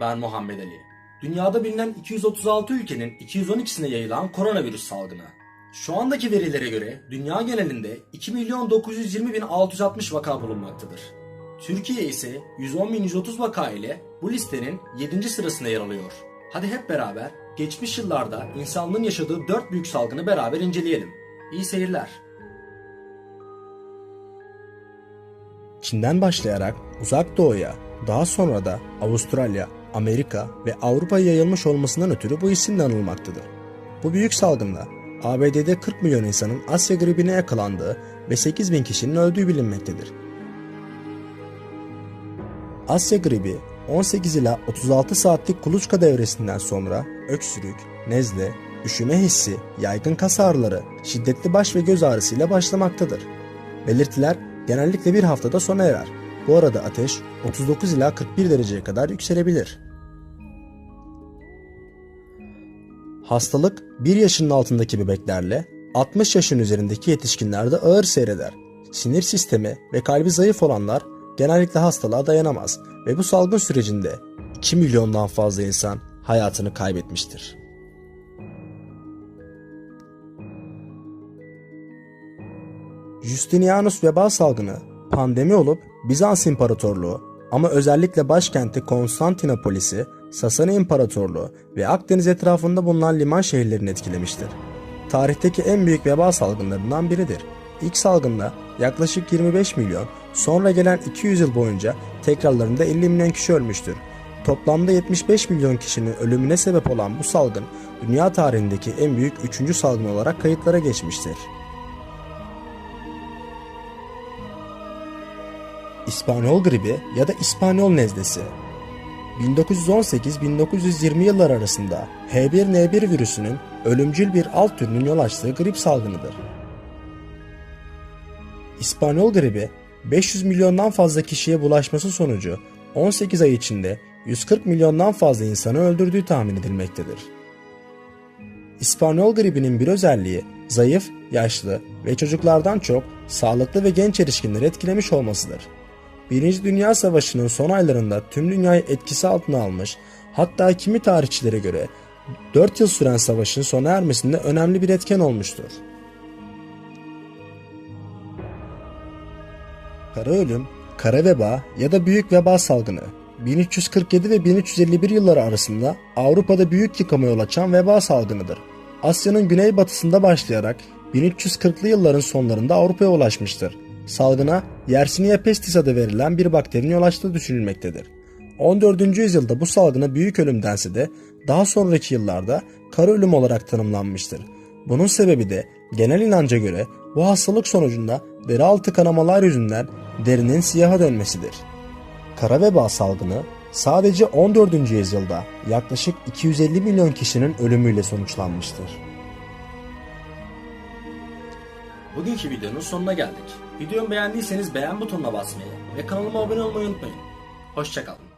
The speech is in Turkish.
ben Muhammed Ali. Dünyada bilinen 236 ülkenin 212'sine yayılan koronavirüs salgını. Şu andaki verilere göre dünya genelinde 2 milyon 920 bin 660 vaka bulunmaktadır. Türkiye ise 110 bin 130 vaka ile bu listenin 7. sırasında yer alıyor. Hadi hep beraber geçmiş yıllarda insanlığın yaşadığı 4 büyük salgını beraber inceleyelim. İyi seyirler. Çin'den başlayarak Uzak Doğu'ya, daha sonra da Avustralya, Amerika ve Avrupa'ya yayılmış olmasından ötürü bu isimle anılmaktadır. Bu büyük salgında ABD'de 40 milyon insanın Asya gribine yakalandığı ve 8 bin kişinin öldüğü bilinmektedir. Asya gribi 18 ila 36 saatlik kuluçka devresinden sonra öksürük, nezle, üşüme hissi, yaygın kas ağrıları, şiddetli baş ve göz ağrısıyla başlamaktadır. Belirtiler genellikle bir haftada sona erer. Bu arada ateş 39 ila 41 dereceye kadar yükselebilir. Hastalık 1 yaşının altındaki bebeklerle 60 yaşın üzerindeki yetişkinlerde ağır seyreder. Sinir sistemi ve kalbi zayıf olanlar genellikle hastalığa dayanamaz ve bu salgın sürecinde 2 milyondan fazla insan hayatını kaybetmiştir. Justinianus veba salgını pandemi olup Bizans İmparatorluğu ama özellikle başkenti Konstantinopolis'i, Sasani İmparatorluğu ve Akdeniz etrafında bulunan liman şehirlerini etkilemiştir. Tarihteki en büyük veba salgınlarından biridir. İlk salgında yaklaşık 25 milyon, sonra gelen 200 yıl boyunca tekrarlarında 50 milyon kişi ölmüştür. Toplamda 75 milyon kişinin ölümüne sebep olan bu salgın, dünya tarihindeki en büyük 3. salgın olarak kayıtlara geçmiştir. İspanyol gribi ya da İspanyol nezlesi. 1918-1920 yıllar arasında H1N1 virüsünün ölümcül bir alt türünün yol açtığı grip salgınıdır. İspanyol gribi 500 milyondan fazla kişiye bulaşması sonucu 18 ay içinde 140 milyondan fazla insanı öldürdüğü tahmin edilmektedir. İspanyol gribinin bir özelliği zayıf, yaşlı ve çocuklardan çok sağlıklı ve genç erişkinleri etkilemiş olmasıdır. Birinci Dünya Savaşı'nın son aylarında tüm dünyayı etkisi altına almış, hatta kimi tarihçilere göre 4 yıl süren savaşın sona ermesinde önemli bir etken olmuştur. Kara ölüm, kara veba ya da büyük veba salgını 1347 ve 1351 yılları arasında Avrupa'da büyük yıkıma yol açan veba salgınıdır. Asya'nın güneybatısında başlayarak 1340'lı yılların sonlarında Avrupa'ya ulaşmıştır. Salgına Yersinia pestis adı verilen bir bakterinin yol açtığı düşünülmektedir. 14. yüzyılda bu salgına büyük ölüm dense de daha sonraki yıllarda kara ölüm olarak tanımlanmıştır. Bunun sebebi de genel inanca göre bu hastalık sonucunda deri altı kanamalar yüzünden derinin siyaha dönmesidir. Kara veba salgını sadece 14. yüzyılda yaklaşık 250 milyon kişinin ölümüyle sonuçlanmıştır. Bugünkü videonun sonuna geldik. Videomu beğendiyseniz beğen butonuna basmayı ve kanalıma abone olmayı unutmayın. Hoşçakalın.